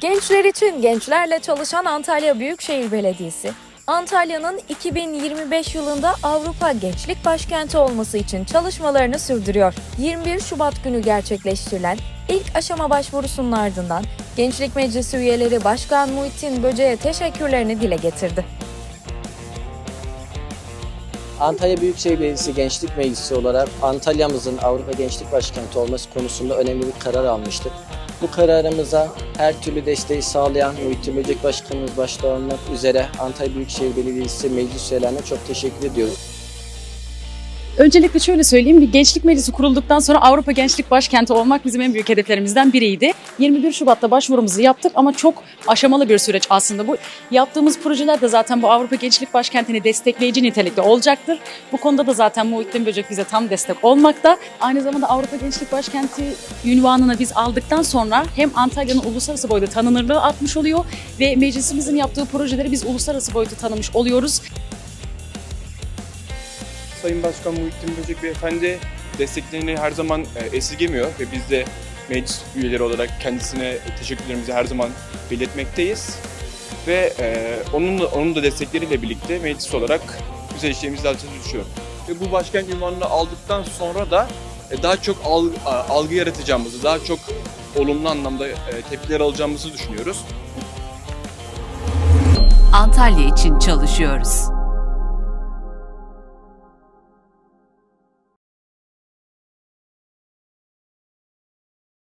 Gençler için gençlerle çalışan Antalya Büyükşehir Belediyesi, Antalya'nın 2025 yılında Avrupa Gençlik Başkenti olması için çalışmalarını sürdürüyor. 21 Şubat günü gerçekleştirilen ilk aşama başvurusunun ardından Gençlik Meclisi üyeleri Başkan Muhittin Böce'ye teşekkürlerini dile getirdi. Antalya Büyükşehir Belediyesi Gençlik Meclisi olarak Antalya'mızın Avrupa Gençlik Başkenti olması konusunda önemli bir karar almıştık. Bu kararımıza her türlü desteği sağlayan Muhittin Böcek Başkanımız başta olmak üzere Antalya Büyükşehir Belediyesi meclis üyelerine çok teşekkür ediyoruz. Öncelikle şöyle söyleyeyim, bir gençlik meclisi kurulduktan sonra Avrupa Gençlik Başkenti olmak bizim en büyük hedeflerimizden biriydi. 21 Şubat'ta başvurumuzu yaptık ama çok aşamalı bir süreç aslında bu. Yaptığımız projeler de zaten bu Avrupa Gençlik Başkenti'ni destekleyici nitelikte olacaktır. Bu konuda da zaten Muhittin Böcek bize tam destek olmakta. Aynı zamanda Avrupa Gençlik Başkenti ünvanını biz aldıktan sonra hem Antalya'nın uluslararası boyutta tanınırlığı artmış oluyor ve meclisimizin yaptığı projeleri biz uluslararası boyutta tanımış oluyoruz. Sayın Başkan Muhittin Böcek Beyefendi desteklerini her zaman e, esirgemiyor ve biz de meclis üyeleri olarak kendisine teşekkürlerimizi her zaman belirtmekteyiz. Ve e, onun, da, onun da destekleriyle birlikte meclis olarak güzel işlerimizi daha düşüyorum. Ve bu başkan ünvanını aldıktan sonra da e, daha çok algı, algı yaratacağımızı, daha çok olumlu anlamda e, tepkiler alacağımızı düşünüyoruz. Antalya için çalışıyoruz.